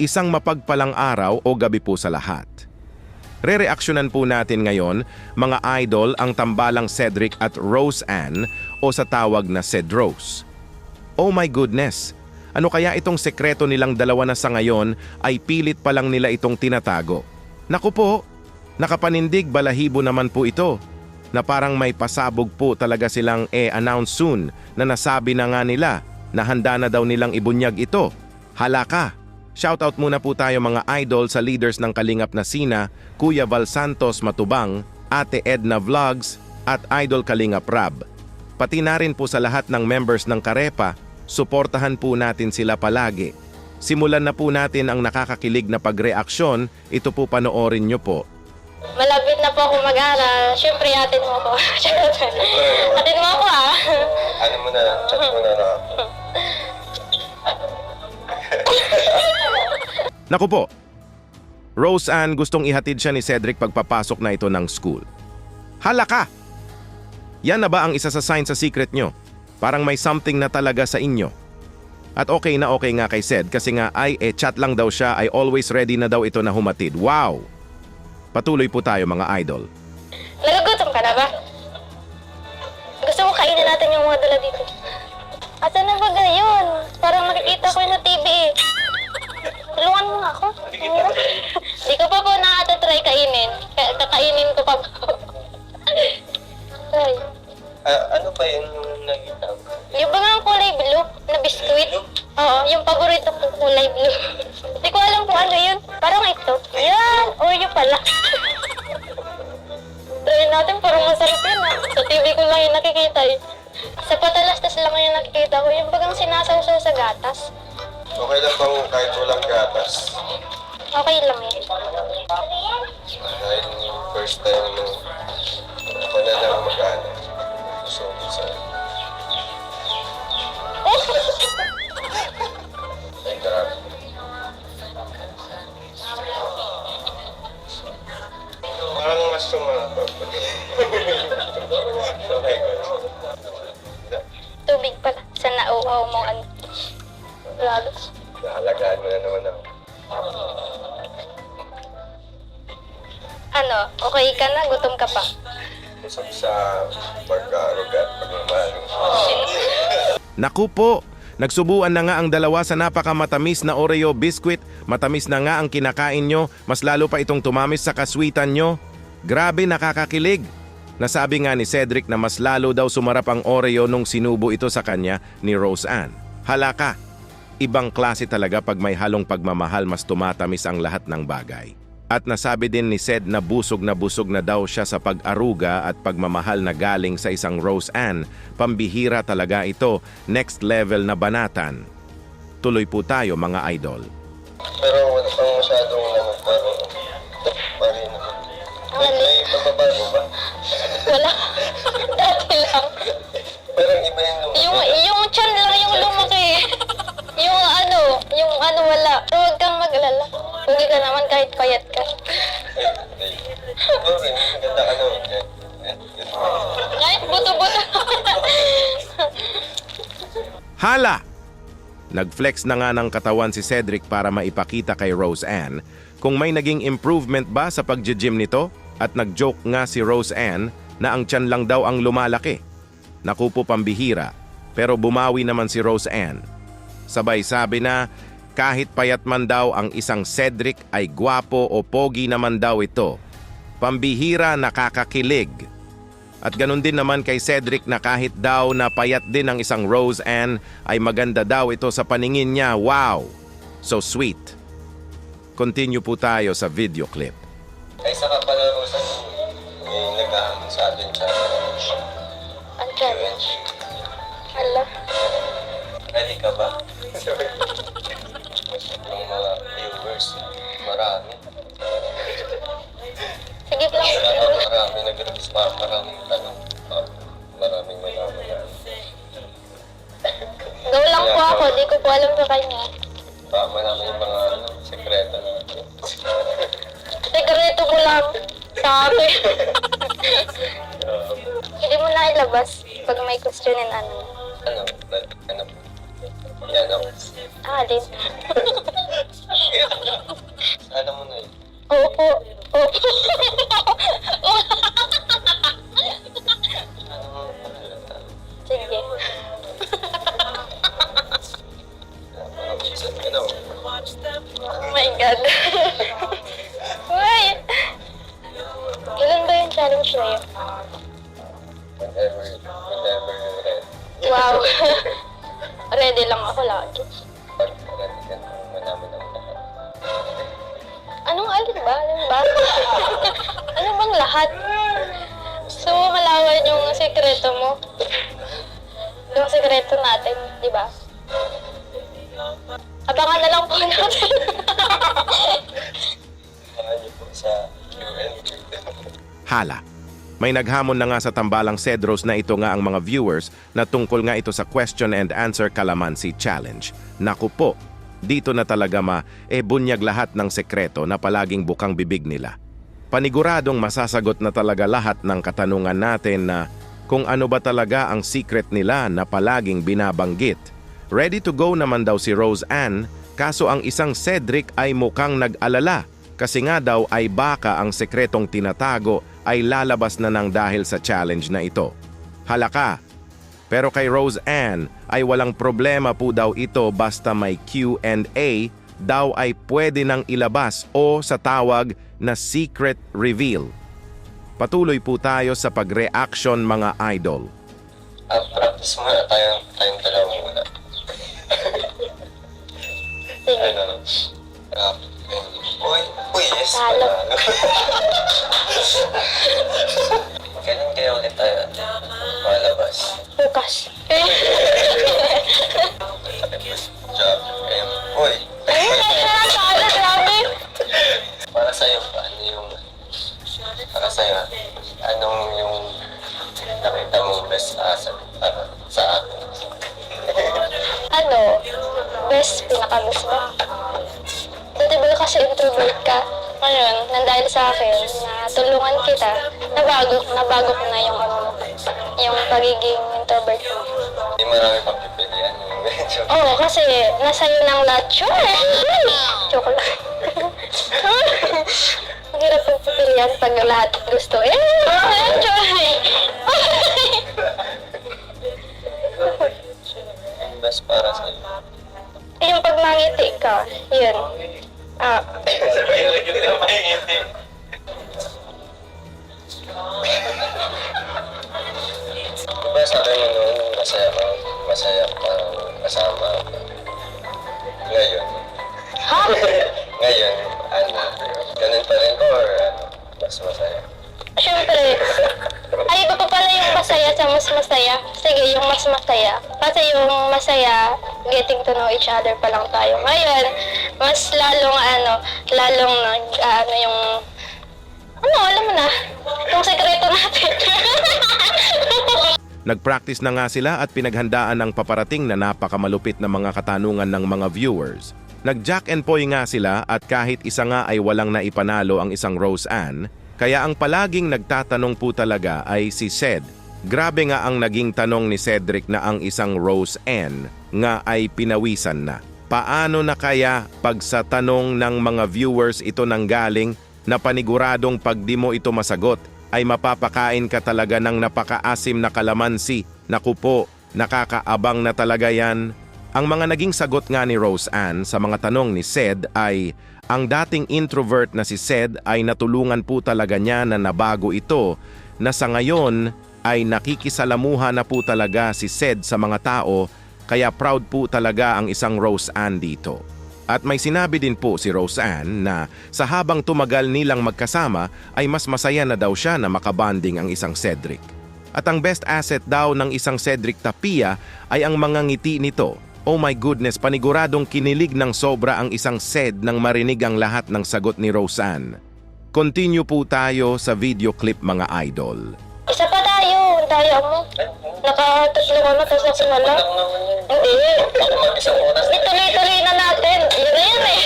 Isang mapagpalang araw o gabi po sa lahat. Re-reaksyonan po natin ngayon, mga idol, ang tambalang Cedric at Rose Ann o sa tawag na Cedrose. Oh my goodness! Ano kaya itong sekreto nilang dalawa na sa ngayon ay pilit pa lang nila itong tinatago? Naku po, nakapanindig balahibo naman po ito na parang may pasabog po talaga silang e-announce soon na nasabi na nga nila na handa na daw nilang ibunyag ito. Halaka! Shoutout muna po tayo mga idol sa leaders ng Kalingap na Sina, Kuya Val Santos Matubang, Ate Edna Vlogs at Idol Kalingap Rab. Pati na rin po sa lahat ng members ng Karepa, suportahan po natin sila palagi. Simulan na po natin ang nakakakilig na pagreaksyon, ito po panoorin nyo po. Malapit na po ako mag-aral. Siyempre, atin mo ako. atin mo ako ah. Ano mo na, chat mo na na. Naku po, Rose Ann gustong ihatid siya ni Cedric pagpapasok na ito ng school. Halaka! Yan na ba ang isa sa sign sa secret nyo? Parang may something na talaga sa inyo. At okay na okay nga kay Ced kasi nga ay eh chat lang daw siya ay always ready na daw ito na humatid. Wow! Patuloy po tayo mga idol. Nagagutom ka na ba? Gusto mo kainin natin yung mga dala dito. Asan na ba yun? Parang nakikita ko yun sa TV eh. Tulungan mo ako. Di ko pa po nakata-try kainin. Ka- Kakainin ko pa po. Ay. Ah, ano pa yung nakita mo? Yung ba nga kulay blue na biskuit? Oo, yung paborito kong kulay blue. Hindi ko alam kung ano yun. Parang ito. Yan! Oreo pala. Try natin, parang masarap yun ah. Sa TV ko lang yung nakikita eh. Sa patalastas lang yung nakikita ko. Yung bagang sinasawsaw sa gatas. Okay lang bang kahit walang gatas? Okay lang yun. Dahil first time mo, Lalo. Nahalagaan mo na naman ako. Ano, okay ka na? Gutom ka pa? Usap sa pagkarugat, pagmamahal. Naku po, nagsubuan na nga ang dalawa sa napakamatamis na Oreo biscuit. Matamis na nga ang kinakain nyo, mas lalo pa itong tumamis sa kaswitan nyo. Grabe nakakakilig. Nasabi nga ni Cedric na mas lalo daw sumarap ang Oreo nung sinubo ito sa kanya ni Rose Ann. Halaka, ibang klase talaga pag may halong pagmamahal mas tumatamis ang lahat ng bagay. At nasabi din ni Ced na busog na busog na daw siya sa pag-aruga at pagmamahal na galing sa isang Rose Ann. Pambihira talaga ito, next level na banatan. Tuloy po tayo mga idol. Ano wala. Huwag kang mag-alala. Huwag ka naman kahit payat ka. Rin, maganda ka naman. Kahit buto-buto. Hala! Nag-flex na nga ng katawan si Cedric para maipakita kay Rose Ann kung may naging improvement ba sa pag-gym nito at nag-joke nga si Rose Ann na ang tiyan lang daw ang lumalaki. Naku po pambihira, pero bumawi naman si Rose Ann. Sabay sabi na kahit payat man daw ang isang Cedric ay gwapo o pogi naman daw ito. Pambihira nakakakilig. At ganun din naman kay Cedric na kahit daw na payat din ang isang Rose Ann ay maganda daw ito sa paningin niya. Wow! So sweet. Continue po tayo sa video clip. Ay, saka pala, Rosan, may naghahamon sa atin sa Ang chan. Ala. Ready ka ba? mga viewers, marami. Sige lang. Marami nag-respond, maraming tanong. Ah, Maraming malaman. Go lang po ako. Di ko po alam sa kanya. Tama namin yung mga ano, sekreto natin. Sekreto mo lang sa akin. Hindi mo na ilabas pag may questionin ano. ano, ano, yan ako. Ah, din. Yan Opo. Opo. Sige. Oh my God. Why? Kailan ba yung challenge na yun? whenever, whenever you're ready. Wow. Ready lang ako lagi. Anong alin ba? Alin ba? ano bang lahat? So, malaman yung sekreto mo. Yung sekreto natin, di ba? Abangan na lang po natin. Hala. May naghamon na nga sa tambalang Cedros na ito nga ang mga viewers na tungkol nga ito sa question and answer calamansi challenge. Naku po, dito na talaga ma e bunyag lahat ng sekreto na palaging bukang bibig nila. Paniguradong masasagot na talaga lahat ng katanungan natin na kung ano ba talaga ang secret nila na palaging binabanggit. Ready to go naman daw si Rose Ann, kaso ang isang Cedric ay mukhang nag-alala kasi nga daw ay baka ang sekretong tinatago ay lalabas na ng dahil sa challenge na ito. Halaka! Pero kay Rose Ann ay walang problema po daw ito basta may Q&A daw ay pwede nang ilabas o sa tawag na secret reveal. Patuloy po tayo sa pag-reaction mga idol. Ah, practice muna tayong, tayong dalawa muna. Ano, ah, uy, uy, yes. Talo. Kailan kaya ulit tayo? Bukas. Job. Eh, uy, Ay, nakakala, grabe. para sa'yo, ano yung, para sa'yo, anong yung nakita mong best asset para sa akin? Ano? Best, pinaka-best mo. Dati ba kasi introvert ka? Ngayon, nandahil sa akin, na tulungan kita, nabago, nabago ko na yung ano mo, yung pagiging introvert mo. Hindi marami pang pipilian yung medyo. Oo, kasi nasa iyo ng lahat. Sure! Joke lang. Ang hirap yung pipilian pag lahat gusto. Eh, sure! Best para sa'yo. yung pag mangiti ka, yun. Ah, Hindi na maingiti. Diba sabi mo noon, masaya ka, masaya ka kasama ako. Ngayon, ha? ngayon, ano, ganun pa rin ko or ano, mas masaya? Siyempre, ay iba pa pala yung masaya sa mas masaya. Sige, yung mas masaya. Kasi yung masaya, getting to know each other pa lang tayo. Ngayon, mas lalong ano, lalong nag, ano yung, ano, alam mo na, yung sekreto natin. Nagpractice na nga sila at pinaghandaan ng paparating na napakamalupit na mga katanungan ng mga viewers. Nag-jack and poy nga sila at kahit isa nga ay walang naipanalo ang isang Rose Ann, kaya ang palaging nagtatanong po talaga ay si Ced. Grabe nga ang naging tanong ni Cedric na ang isang Rose Ann nga ay pinawisan na. Paano na kaya pag sa tanong ng mga viewers ito nanggaling na paniguradong pag di mo ito masagot ay mapapakain ka talaga ng napakaasim na kalamansi. Naku po, nakakaabang na talaga yan. Ang mga naging sagot nga ni Rose Ann sa mga tanong ni Sed ay ang dating introvert na si Sed ay natulungan po talaga niya na nabago ito na sa ngayon ay nakikisalamuha na po talaga si Sed sa mga tao kaya proud po talaga ang isang Rose Ann dito. At may sinabi din po si Rose Ann na sa habang tumagal nilang magkasama ay mas masaya na daw siya na makabanding ang isang Cedric. At ang best asset daw ng isang Cedric Tapia ay ang mga ngiti nito. Oh my goodness, paniguradong kinilig ng sobra ang isang Ced nang marinig ang lahat ng sagot ni Rose Ann. Continue po tayo sa video clip mga idol. Isa pa tayo, tayo mo. Tapos ako wala. Ako naman yun. Hindi. Ituloy-tuloy na natin. Yun na yun eh.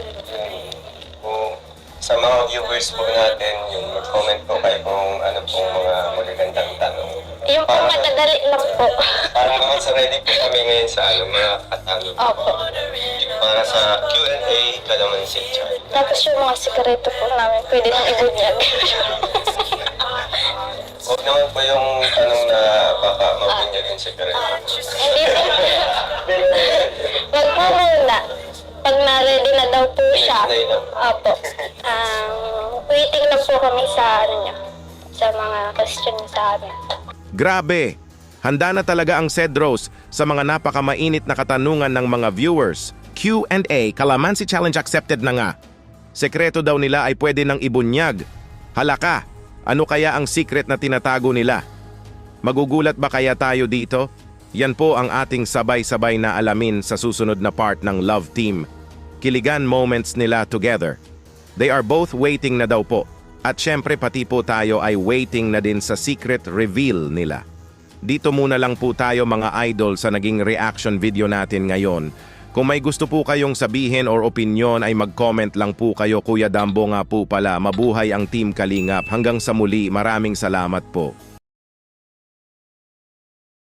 Kung sa mga viewers po natin, yung mag-comment po kayo kung ano pong mga magagandang tanong. Yung po madadali lang po. Para naman sa ready po kami ngayon sa ano, mga katanong. Opo. Para sa Q&A, Kalamansi Chat. Tapos yung mga sikreto po namin, pwede nang ibunyag. Huwag naman po yung tanong na baka mabunyag yung sekreto. Hindi po. Wag po muna. Pag na-ready na daw po siya. Day lang. Opo. Um, waiting lang po kami sa ano niya. Sa mga question niya sa amin. Grabe! Handa na talaga ang Cedros sa mga napakamainit na katanungan ng mga viewers. Q&A, Kalamansi Challenge accepted na nga. Sekreto daw nila ay pwede nang ibunyag. Halaka, ano kaya ang secret na tinatago nila? Magugulat ba kaya tayo dito? Yan po ang ating sabay-sabay na alamin sa susunod na part ng Love Team. Kiligan moments nila together. They are both waiting na daw po. At syempre pati po tayo ay waiting na din sa secret reveal nila. Dito muna lang po tayo mga idol sa naging reaction video natin ngayon. Kung may gusto po kayong sabihin or opinion ay mag-comment lang po kayo Kuya Dambo nga po pala. Mabuhay ang Team Kalingap. Hanggang sa muli, maraming salamat po.